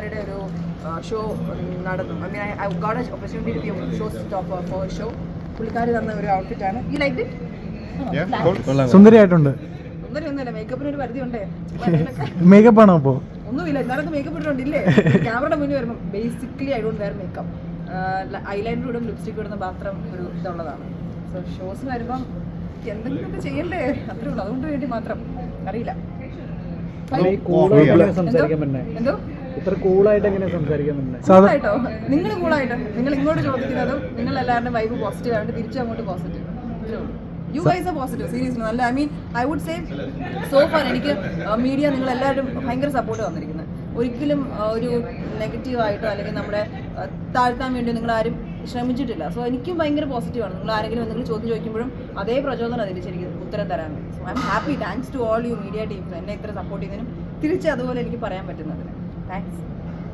പുള്ളിക്കാരുടെ ഒരു ഷോ നടന്നു. I mean I got opportunity to be show stop for show പുള്ളിക്കാർ തന്ന ഒരു ഔട്ട്ഫിറ്റ് ആണ്. ഈ ലൈക്ക്. സുന്ദരിയായിട്ടുണ്ട്. ഒന്നുമില്ല മേക്കപ്പിന് ഒരു പരിധി ഉണ്ടേ മേക്കപ്പ് ആണോ അപ്പോ? ഒന്നുമില്ല എന്നാലൊക്കെ മേക്കപ്പ് ഇട്ടിട്ടുണ്ടില്ലേ? ക്യാമറയുടെ മുന്നിൽ വരുമ്പോൾ basically I don't wear makeup eyeliner ഇടും ലിപ്സ്റ്റിക് ഇടുന്ന മാത്രം ഒരു ഇതുള്ളതാണ്. സോ ഷോസിന് വരുമ്പം എന്തെങ്കിലുമൊക്കെ ചെയ്യണ്ടേ? അത്രേ ഉള്ളൂ. അതുകൊണ്ട് വേണ്ടി മാത്രം. അറിയില്ല. എന്തോ? ഇത്ര കൂളായിട്ട് എങ്ങനെ സംസാരിക്കുന്നുണ്ട്? നിങ്ങൾ കൂളായിട്ട്? നിങ്ങൾ ഇങ്ങോട്ട് ചോദിക്കുന്നതും നിങ്ങൾ എല്ലാവരുടെയും വൈബ് പോസിറ്റീവ് ആയതുകൊണ്ട് തിരിച്ചു അങ്ങോട്ട് positive you guys a positive seriously നല്ല I mean I would say so far എനിക്ക് മീഡിയ നിങ്ങൾ എല്ലാവരും ഭയങ്കര സപ്പോർട്ട് വന്നിരിക്കുന്നത് ഒരിക്കലും ഒരു നെഗറ്റീവ് ആയിട്ടോ അല്ലെങ്കിൽ നമ്മളെ താഴ്ത്താൻ വേണ്ടി നിങ്ങൾ ആരും ശ്രമിച്ചിട്ടില്ല. സോ എനിക്കും ഭയങ്കര പോസിറ്റീവാണ് നിങ്ങൾ ആരെങ്കിലും എന്തെങ്കിലും ചോദ്യം ചോദിക്കുമ്പോഴും അതേ പ്രചോദനം തിരിച്ചെനിക്ക് ഉത്തരം തരാൻ so I am happy thanks to all you media teams എന്നെ ഇത്ര സപ്പോർട്ട് ചെയ്യുന്നതിനും തിരിച്ച് അതുപോലെ എനിക്ക് പറയാൻ പറ്റുന്നതിന്. Thanks.